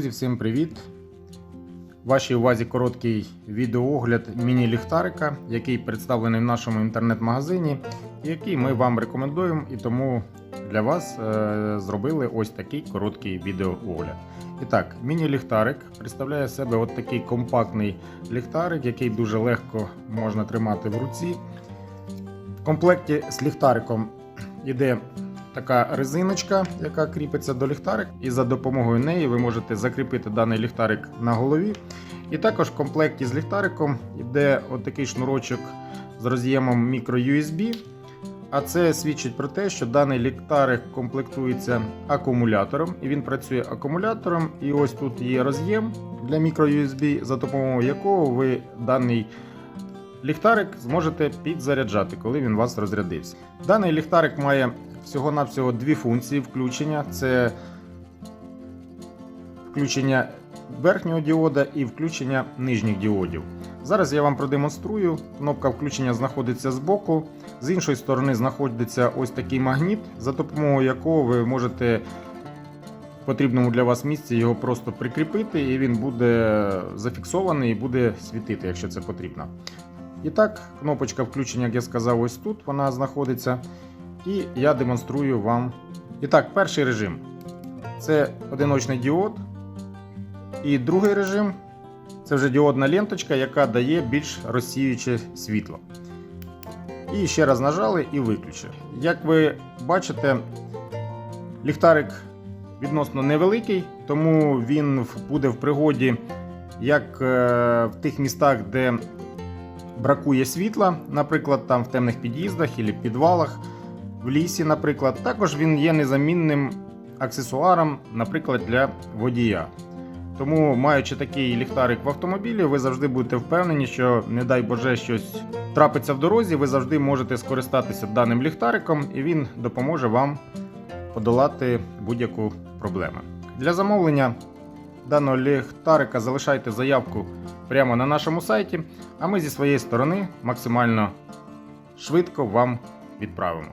Друзі, всім привіт! Вашій увазі короткий відеоогляд міні-ліхтарика, який представлений в нашому інтернет-магазині, який ми вам рекомендуємо, і тому для вас е, зробили ось такий короткий відеоогляд. І так, міні-ліхтарик представляє себе от такий компактний ліхтарик, який дуже легко можна тримати в руці. В комплекті з ліхтариком йде така резиночка, яка кріпиться до ліхтарика, і за допомогою неї ви можете закріпити даний ліхтарик на голові. І також в комплекті з ліхтариком йде отакий шнурочок з роз'ємом microUSB. А це свідчить про те, що даний ліхтарик комплектується акумулятором, і він працює акумулятором. І ось тут є роз'єм для microUSB, за допомогою якого ви даний ліхтарик зможете підзаряджати, коли він у вас розрядився. Даний ліхтарик має всього-навсього дві функції включення: це включення верхнього діода і включення нижніх діодів. Зараз я вам продемонструю. Кнопка включення знаходиться збоку. З іншої сторони знаходиться ось такий магніт, за допомогою якого ви можете в потрібному для вас місці його просто прикріпити, і він буде зафіксований і буде світити, якщо це потрібно. І так, кнопочка включення, як я сказав, ось тут вона знаходиться. І я демонструю вам. І так, перший режим це одиночний діод. І другий режим це вже діодна ленточка, яка дає більш розсіююче світло. І ще раз нажали і виключили. Як ви бачите, ліхтарик відносно невеликий, тому він буде в пригоді як е, в тих містах, де бракує світла, наприклад, там в темних під'їздах або підвалах, в лісі, наприклад. Також він є незамінним аксесуаром, наприклад, для водія. Тому, маючи такий ліхтарик в автомобілі, ви завжди будете впевнені, що, не дай Боже, щось трапиться в дорозі, ви завжди можете скористатися даним ліхтариком, і він допоможе вам подолати будь-яку проблему. Для замовлення даного ліхтарика залишайте заявку прямо на нашому сайті, а ми зі своєї сторони максимально швидко вам відправимо.